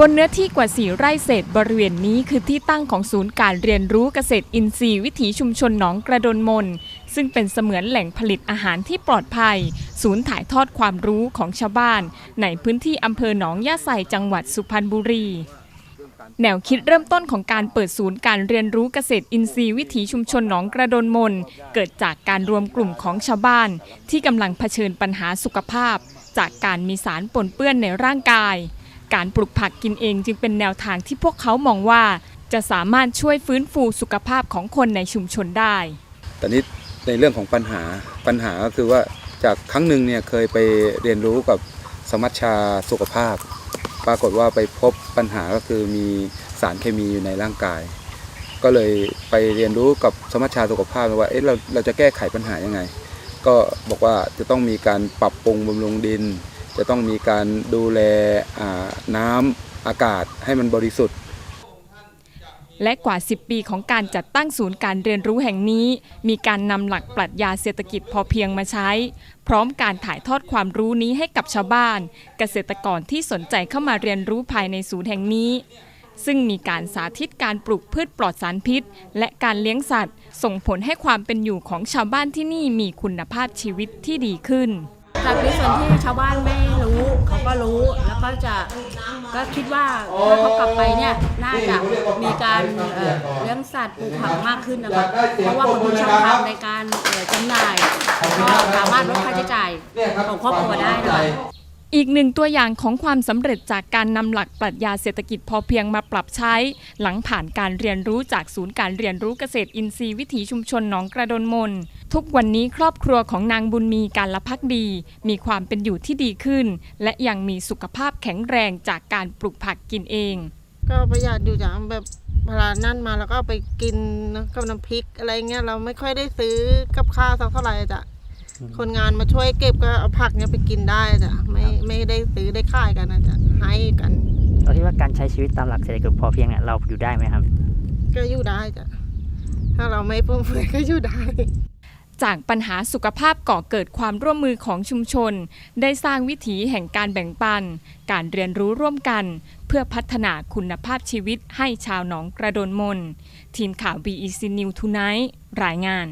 บนเนื้อที่กว่า 4 ไร่เศษบริเวณนี้คือที่ตั้งของศูนย์การเรียนรู้เกษตรอินทรีย์วิถีชุมชนหนองกระดนมน ซึ่งเป็นเสมือนแหล่งผลิตอาหารที่ปลอดภัย ศูนย์ถ่ายทอดความรู้ของชาวบ้าน ในพื้นที่อำเภอหนองย่าไซจังหวัดสุพรรณบุรีแนวคิดเริ่มต้นของการเปิดศูนย์การเรียนรู้เกษตรอินทรีย์วิถีชุมชนหนองกระดนมน เกิดจากการรวมกลุ่มของชาวบ้าน ที่กำลังเผชิญปัญหาสุขภาพ จากการมีสารปนเปื้อนในร่างกาย การปลูกผักกินเองจึงเป็นแนวทางที่พวกเขามองว่า จะสามารถช่วยฟื้นฟูสุขภาพของคนในชุมชนได้แต่นี้ในเรื่องของปัญหาปัญหาก็คือว่าจากครั้งหนึ่งเนี่ยเคยไปเรียนรู้กับสมัชชาสุขภาพ ปรากฏว่าไปพบปัญหาก็คือมีสารเคมีอยู่ในร่างกาย ก็เลยไปเรียนรู้กับสมัชชาสุขภาพว่าเอ๊ะเราเราจะแก้ไขปัญหายังไง ก็บอกว่าจะต้องมีการปรับปรุงบำรุงดิน จะต้องมีการดูแลน้ำอากาศให้มันบริสุทธิ์ และกว่า 10 ปีของการจัดตั้งศูนย์การเรียนรู้แห่งนี้ มีการนำหลักปรัชญาเศรษฐกิจพอเพียงมาใช้ พร้อมการถ่ายทอดความรู้นี้ให้กับชาวบ้าน เกษตรกรที่สนใจเข้ามาเรียนรู้ภายในศูนย์แห่งนี้ซึ่งมีการสาธิตการปลูกพืชปลอดสารพิษ และการเลี้ยงสัตว์ ส่งผลให้ความเป็นอยู่ของชาวบ้านที่นี่มีคุณภาพชีวิตที่ดีขึ้น จากในส่วนที่ชาวบ้านไม่รู้เขาก็รู้แล้วก็จะก็คิดว่าถ้าเขากลับไปเนี่ยน่าจะมีการเอ่อเลี้ยงสัตว์ปลูกผักมากขึ้นนะคะเพราะว่าคนมีช่องทางในการเอ่อจำหน่ายก็สามารถลดค่าใช้จ่ายของครอบครัวได้นะคะ อีกหนึ่งตัวอย่างของความสำเร็จจากการนำหลักปรัชญาเศรษฐกิจพอเพียงมาปรับใช้ หลังผ่านการเรียนรู้จากศูนย์การเรียนรู้เกษตรอินทรีย์วิถีชุมชนหนองกระดนมน ทุกวันนี้ครอบครัวของนางบุญมีการละพักดี มีความเป็นอยู่ที่ดีขึ้น และยังมีสุขภาพแข็งแรงจากการปลูกผักกินเอง ก็ประหยัดอยู่จ้ะแบบเวลานั่นมาแล้วก็ไปกินกับน้ำพริกอะไรเงี้ยเราไม่ค่อยได้ซื้อกับข้าวสักเท่าไหร่จ้ะ คนงานมาช่วยเก็บก็เอาผักเนี้ยไปกินได้จ้ะไม่ไม่ได้ซื้อได้ขายกันนะจ้ะให้กันเราคิดว่าการใช้ชีวิตตามหลักเศรษฐกิจพอเพียงเนี่ยเราอยู่ได้ไหมครับ ก็อยู่ได้จ้ะถ้าเราไม่ฟุ่มเฟือยก็อยู่ได้จากปัญหาสุขภาพก่อเกิดความร่วมมือของชุมชน ได้สร้างวิถีแห่งการแบ่งปัน การเรียนรู้ร่วมกัน เพื่อพัฒนาคุณภาพชีวิตให้ชาวหนองกระโดนมน ทีมข่าว BEC News Tonight รายงาน